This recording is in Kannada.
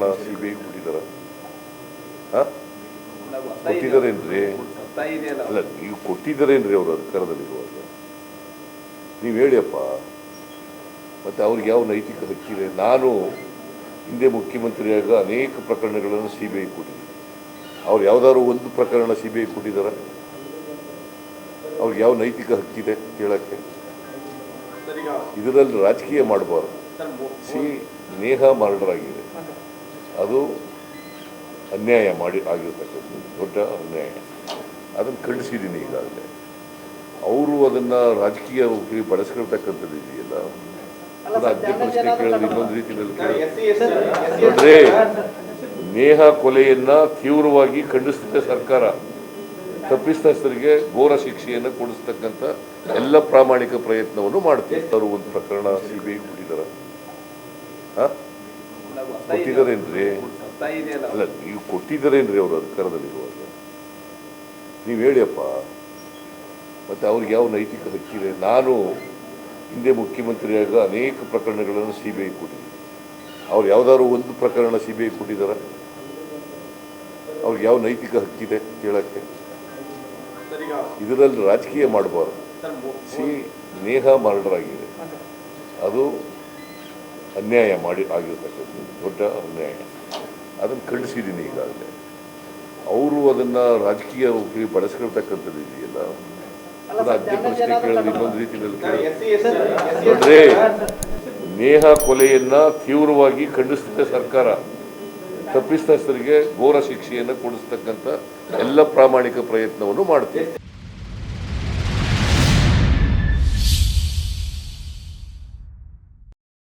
ಪ್ರಕರಣ ಸಿ ಬಿ ಐ ಕೊಟ್ಟಿದ್ದಾರ ಕೊಟ್ಟಿದ್ದಾರೇನ್ರಿ? ಅಲ್ಲ. ನೀವು ಕೊಟ್ಟಿದ್ದಾರೇನ್ರಿ ಅವರು ಅಧಿಕಾರದಲ್ಲಿರುವಾಗ? ನೀವು ಹೇಳಿಯಪ್ಪ ಮತ್ತೆ ಅವ್ರಿಗೆ ಯಾವ ನೈತಿಕ ಹಕ್ಕಿದೆ? ನಾನು ಹಿಂದೆ ಮುಖ್ಯಮಂತ್ರಿಯಾಗ ಅನೇಕ ಪ್ರಕರಣಗಳನ್ನು ಸಿ ಬಿ ಐ ಕೊಟ್ಟಿದ್ದೀನಿ. ಅವ್ರು ಯಾವ್ದಾದ್ರು ಒಂದು ಪ್ರಕರಣ ಸಿ ಬಿ ಐ ಕೊಟ್ಟಿದ್ದಾರ? ಅವ್ರಿಗೆ ಯಾವ ನೈತಿಕ ಹಕ್ಕಿದೆ ಕೇಳಕ್ಕೆ? ಇದರಲ್ಲಿ ರಾಜಕೀಯ ಮಾಡಬಾರ್ದು. ಸಿ ನೇಹ ಮರ್ಡರ್ ಆಗಿದೆ ಅದು ಅನ್ಯಾಯ ಮಾಡಿ ಆಗಿರ್ತಕ್ಕಂಥದ್ದು. ದೊಡ್ಡ ಅನ್ಯಾಯ. ಅದನ್ನು ಖಂಡಿಸಿದ್ದೀನಿ ಈಗಾಗಲೇ. ಅವರು ಅದನ್ನು ರಾಜಕೀಯ ಬಳಸ್ಕೊಳ್ತಕ್ಕಂಥದ್ದು ಇದೆಯಲ್ಲ? ಪ್ರಶ್ನೆ ಕೇಳಿದ್ರೆ ಇನ್ನೊಂದು ರೀತಿಯಲ್ಲಿ ಕೇಳಿದ್ರೆ ನೋಡ್ರಿ ನೇಹ ಕೊಲೆಯನ್ನ ತೀವ್ರವಾಗಿ ಖಂಡಿಸುತ್ತೆ ಸರ್ಕಾರ. ತಪ್ಪಿತಸ್ಥರಿಗೆ ಘೋರ ಶಿಕ್ಷೆಯನ್ನು ಕೊಡಿಸ್ತಕ್ಕಂಥ ಎಲ್ಲ ಪ್ರಾಮಾಣಿಕ ಪ್ರಯತ್ನವನ್ನು ಮಾಡ್ತೀವಿ. ಅವರು ಒಂದು ಪ್ರಕರಣ ಸಿ ಬಿ ಐ ಕೊಟ್ಟಿದ್ದಾರ. ಕೊಟ್ಟಿದ್ದಾರೇನ್ರಿ? ಅಲ್ಲ. ನೀವು ಕೊಟ್ಟಿದ್ದಾರೇನ್ರಿ ಅವರು ಅಧಿಕಾರದಲ್ಲಿರುವಾಗ. ನೀವು ಹೇಳಿಯಪ್ಪ ಮತ್ತೆ ಅವ್ರಿಗೆ ಯಾವ ನೈತಿಕ ಹಕ್ಕಿದೆ? ನಾನು ಹಿಂದೆ ಮುಖ್ಯಮಂತ್ರಿಯಾಗ ಅನೇಕ ಪ್ರಕರಣಗಳನ್ನು ಸಿ ಬಿ ಐ ಕೊಟ್ಟಿದ್ದೀನಿ. ಅವ್ರು ಯಾವ್ದಾದ್ರು ಒಂದು ಪ್ರಕರಣ ಸಿ ಬಿ ಐ ಕೊಟ್ಟಿದ್ದಾರ? ಅವ್ರಿಗೆ ಯಾವ ನೈತಿಕ ಹಕ್ಕಿದೆ ಕೇಳಕ್ಕೆ? ಇದರಲ್ಲಿ ರಾಜಕೀಯ ಮಾಡಬಾರ್ದು. ಸಿ ನೇಹ ಮರ್ಡರ್ ಆಗಿದೆ. ಅದು ಅನ್ಯಾಯ ಮಾಡಿ ಆಗಿರ್ತಕ್ಕಂಥದ್ದು. ದೊಡ್ಡ ಅನ್ಯಾಯ. ಅದನ್ನು ಖಂಡಿಸಿದ್ದೀನಿ ಈಗಾಗಲೇ. ಅವರು ಅದನ್ನು ರಾಜಕೀಯವಾಗಿ ಬಳಸ್ಕೊಳ್ತಕ್ಕಂಥದ್ದು ಇದೆಯಲ್ಲ? ಅದೇ ಪ್ರಶ್ನೆ ಕೇಳಿದ್ರೆ ಇನ್ನೊಂದು ರೀತಿಯಲ್ಲಿ ಕೇಳಿದ್ರೆ ನೋಡ್ರಿ ನೇಹ ಕೊಲೆಯನ್ನ ತೀವ್ರವಾಗಿ ಖಂಡಿಸ್ತಿದ್ದ ಸರ್ಕಾರ. ತಪ್ಪಿತಸ್ಥರಿಗೆ ಘೋರ ಶಿಕ್ಷೆಯನ್ನು ಕೊಡಿಸ್ತಕ್ಕಂಥ ಎಲ್ಲ ಪ್ರಾಮಾಣಿಕ ಪ್ರಯತ್ನವನ್ನು ಮಾಡ್ತೀವಿ.